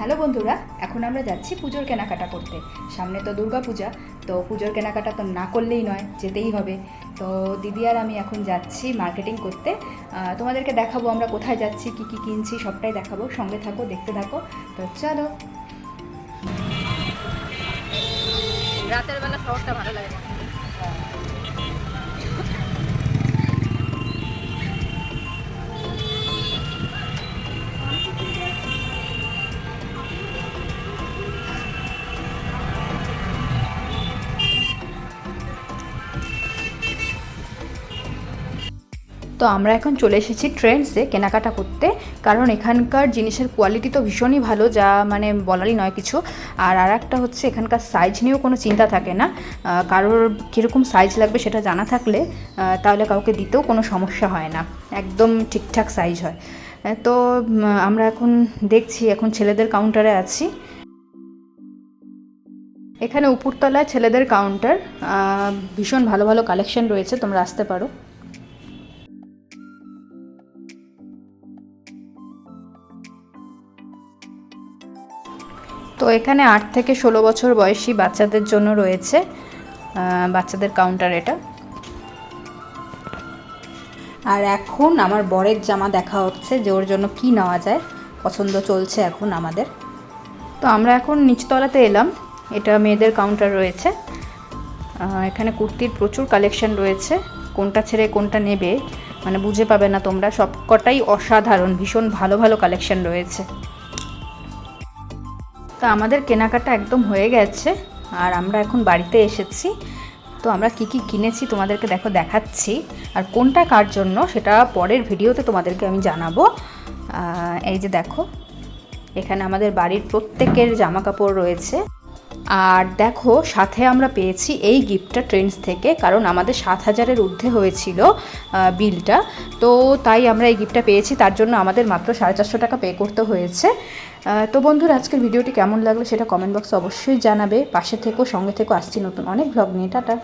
Hello বন্ধুরা, এখন আমরা যাচ্ছি পুজোর কেনাকাটা করতে। সামনে তো দুর্গা পূজা তো পুজোর কেনাকাটা তো না করলেই নয়, যেতেই হবে। তো দিদি আর আমি এখন যাচ্ছি মার্কেটিং করতে। তোমাদেরকে দেখাবো আমরা কোথায় যাচ্ছি, কি কি কিনছি, সবটাই দেখাবো। সঙ্গে থাকো, দেখতে থাকো। তো চলো। রাতের বেলা শহরটা ভালো লাগে তো আমরা এখন চলে এসেছি ট্রেন্ডসে কেনাকাটা করতে। কারণ এখানকার জিনিসের কোয়ালিটি তো ভীষণই ভালো, যা মানে বলারই নয় কিছু। আর আর একটা হচ্ছে এখানকার সাইজ নিয়েও কোনো চিন্তা থাকে না। কারোর কীরকম সাইজ লাগবে সেটা জানা থাকলে তাহলে কাউকে দিতেও কোনো সমস্যা হয় না। একদম ঠিকঠাক সাইজ হয়। তো আমরা এখন দেখছি, এখন ছেলেদের কাউন্টারে আছি। এখানে উপরতলায় ছেলেদের কাউন্টার ভীষণ ভালো ভালো কালেকশন রয়েছে, তোমরা আসতে পারো। তো এখানে আট থেকে ষোলো বছর বয়সী বাচ্চাদের জন্য রয়েছে বাচ্চাদের কাউন্টার এটা। আর এখন আমার বরের জামা দেখা হচ্ছে যে ওর জন্য কি নেওয়া যায়, পছন্দ চলছে এখন আমাদের। তো আমরা এখন নিচতলাতে এলাম, এটা মেয়েদের কাউন্টার রয়েছে। এখানে কুর্তির প্রচুর কালেকশন রয়েছে, কোনটা ছেড়ে কোনটা নেবে মানে বুঝে পাবে না তোমরা। সবকটাই অসাধারণ, ভীষণ ভালো ভালো কালেকশন রয়েছে। তো আমাদের কেনাকাটা একদম হয়ে গেছে, আর আমরা এখন বাড়িতে এসেছি। তো আমরা কি কি কিনেছি তোমাদেরকে দেখো দেখাচ্ছি, আর কোনটা কার জন্য সেটা পরের ভিডিওতে তোমাদেরকে আমি জানাব। এই যে দেখো, এখানে আমাদের বাড়ির প্রত্যেকের জামা কাপড় রয়েছে। আর দেখো, সাথে আমরা পেয়েছি এই গিফটটা ট্রেন্ডস থেকে, কারণ আমাদের সাত হাজারের ঊর্ধ্বে হয়েছিল বিলটা। তো তাই আমরা এই গিফটটা পেয়েছি, তার জন্য আমাদের মাত্র সাড়ে চারশো টাকা পে করতে হয়েছে। তো বন্ধুরা, আজকের ভিডিওটি কেমন লাগল সেটা কমেন্ট বক্সে অবশ্যই জানাবে। পাশে থেকো, সঙ্গে থেকো, আসছি নতুন অনেক ব্লগ নিয়ে। টাটা।